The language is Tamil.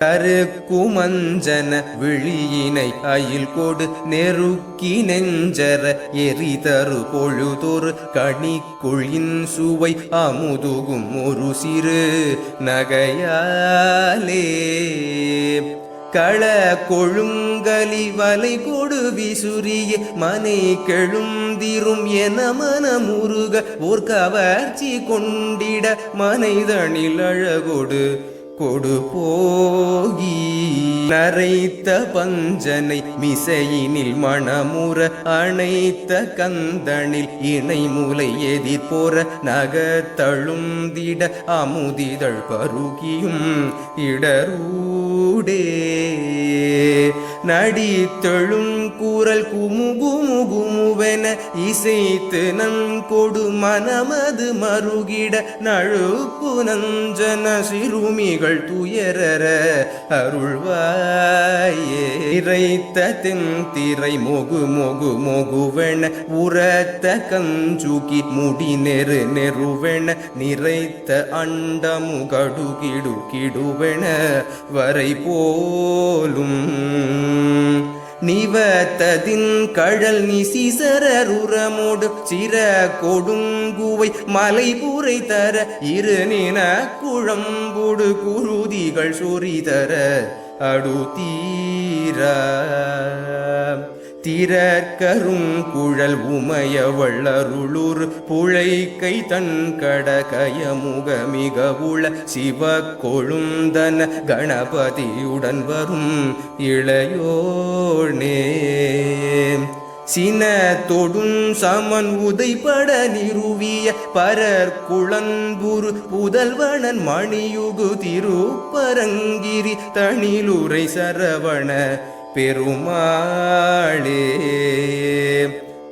கருக்குமஞ்சன விழியினை அயில் கொடு நெருக்கி நெஞ்சர எரிதரு பொழுதொரு கணிக்குழின் சுவை அமுதுகும் ஒரு சிறு நகையாலே. கள கொழுங்கலி வலை கொடு விசுரிய மனை கெழுந்திரும் என மனமுருக ஓர் கவர்ச்சி கொண்டிட மனைதனில் அழகொடு கொடு போகி நரைத்த பஞ்சனை மிசையினில் மணமுற அணைத்த கந்தனில் இணை முலை எதிர்போற நகத்தழுந்திட அமுதிதழ் பருகியும் இடரூடே. நடித்தெழும் கூறல் குமுகுமுகுமுவென இசைத்து நன்கொடு மனமது மருகிட நழுப்பு நஞ்சன சிறுமிகள் துயரர அருள்வாயே. இறைத்த தென்திரை மொகு மொகு மொகுவென உரத்த கஞ்சுகி முடி நெரு நெருவென நிறைத்த அண்டமு கடுகிடு கிடுவென வரை போலும் நிவத்ததின் கழல் நிசிசரருரமோடு சிற கொடுங்குவை மலைபுரை தர இரு நின குழம்புடு குருதிகள் சொறி தர அடுத்தீரா திறக்கரும் குழல் உமைய வள்ளருளுர் புழைக்கை தன் கடகயமுக மிக உள சிவ கொழுந்தன கணபதியுடன் வரும் இளையோனே சின தொடும் சமன் உதைபட நிறுவிய பரர் குளன்புரு புதல்வனன் மணியுகு திருப்பரங்கிரி தனிலுரை சரவண பெருமாளே.